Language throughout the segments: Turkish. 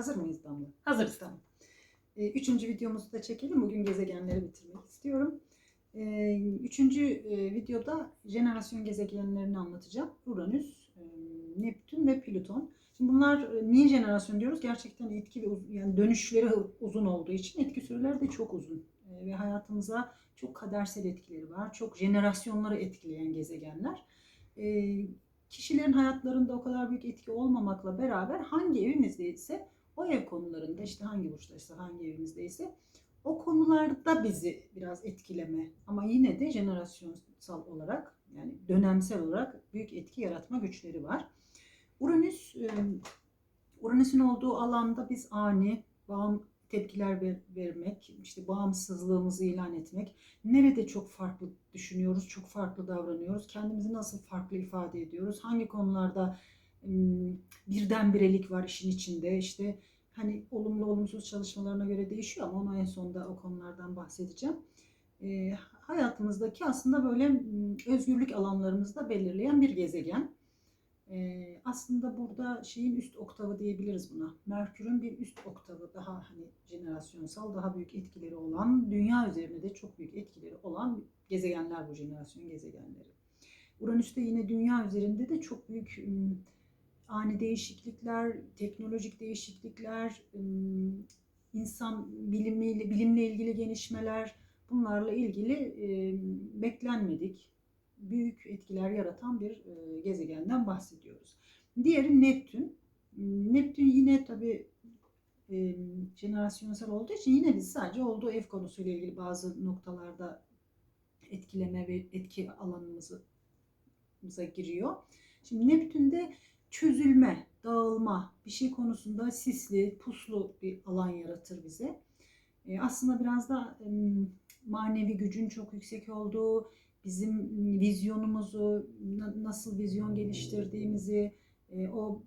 Hazır mıyız Damla? Hazırız. Tamam. Ee, Üçüncü videomuzu da çekelim. Bugün gezegenleri bitirmek istiyorum. Ee, Üçüncü e, videoda jenerasyon gezegenlerini anlatacağım. Uranüs, e, Neptün ve Plüton. Şimdi bunlar e, niye jenerasyon diyoruz? Gerçekten etki ve uz- yani dönüşleri uzun olduğu için etki süreleri de çok uzun. E, Ve hayatımıza çok kadersel etkileri var. Çok jenerasyonları etkileyen gezegenler. E, Kişilerin hayatlarında o kadar büyük etki olmamakla beraber hangi evimizdeyse o ev konularında işte hangi burçtaysa hangi evimizdeyse o konularda bizi biraz etkileme ama yine de jenerasyonsal olarak yani dönemsel olarak büyük etki yaratma güçleri var. Uranüs e, Uranüs'ün olduğu alanda biz ani bağım tepkiler ver- vermek, işte bağımsızlığımızı ilan etmek, nerede çok farklı düşünüyoruz, çok farklı davranıyoruz, kendimizi nasıl farklı ifade ediyoruz, hangi konularda birdenbirelik var işin içinde, işte hani olumlu olumsuz çalışmalarına göre değişiyor ama onu en sonunda o konulardan bahsedeceğim. Ee, hayatımızdaki aslında böyle özgürlük alanlarımızı da belirleyen bir gezegen. Ee, aslında burada şeyin üst oktavı diyebiliriz buna. Merkür'ün bir üst oktavı daha hani jenerasyonsal, daha büyük etkileri olan, dünya üzerinde de çok büyük etkileri olan gezegenler bu jenerasyon gezegenleri. Uranüs'te yine dünya üzerinde de çok büyük ani değişiklikler, teknolojik değişiklikler, insan bilimiyle, bilimle ilgili gelişmeler, bunlarla ilgili beklenmedik, büyük etkiler yaratan bir gezegenden bahsediyoruz. Diğeri Neptün. Neptün yine tabii e, olduğu için yine biz sadece olduğu ev konusuyla ilgili bazı noktalarda etkileme ve etki alanımızı giriyor. Şimdi Neptün'de çözülme, dağılma, bir şey konusunda sisli, puslu bir alan yaratır bize. E, aslında biraz da e, manevi gücün çok yüksek olduğu, bizim vizyonumuzu, na- nasıl vizyon geliştirdiğimizi, e, o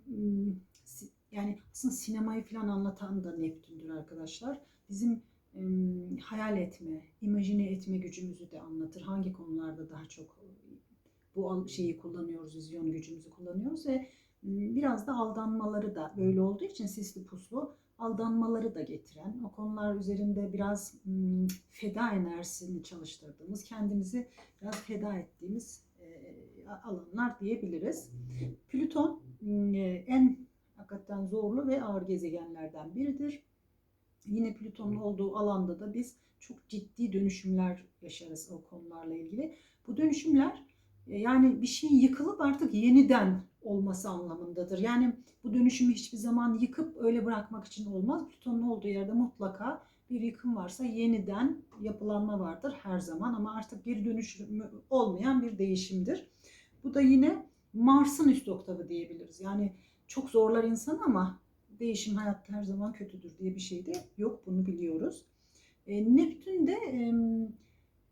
yani aslında sinemayı falan anlatan da Neptün'dür arkadaşlar. Bizim hayal etme, imajine etme gücümüzü de anlatır. Hangi konularda daha çok bu şeyi kullanıyoruz, vizyon gücümüzü kullanıyoruz ve biraz da aldanmaları da böyle olduğu için sisli puslu aldanmaları da getiren, o konular üzerinde biraz feda enerjisini çalıştırdığımız, kendimizi biraz feda ettiğimiz alanlar diyebiliriz. Plüton en hakikaten zorlu ve ağır gezegenlerden biridir. Yine Plüton'un olduğu alanda da biz çok ciddi dönüşümler yaşarız o konularla ilgili. Bu dönüşümler yani bir şeyin yıkılıp artık yeniden olması anlamındadır. Yani bu dönüşümü hiçbir zaman yıkıp öyle bırakmak için olmaz. Plüton'un olduğu yerde mutlaka bir yıkım varsa yeniden yapılanma vardır her zaman ama artık geri dönüşümü olmayan bir değişimdir. Bu da yine Mars'ın üst oktavı diyebiliriz. Yani çok zorlar insan ama değişim hayatta her zaman kötüdür diye bir şey de yok bunu biliyoruz. E, Neptün de e,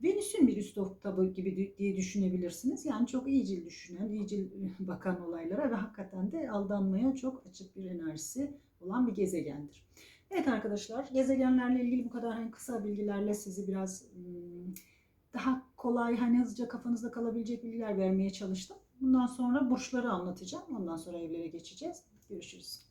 Venüs'ün bir üst oktavı gibi di- diye düşünebilirsiniz. Yani çok iyicil düşünen, iyicil bakan olaylara ve hakikaten de aldanmaya çok açık bir enerjisi olan bir gezegendir. Evet arkadaşlar, gezegenlerle ilgili bu kadar hani kısa bilgilerle sizi biraz daha kolay, hani hızlıca kafanızda kalabilecek bilgiler vermeye çalıştım. Bundan sonra burçları anlatacağım. Ondan sonra evlere geçeceğiz. Görüşürüz.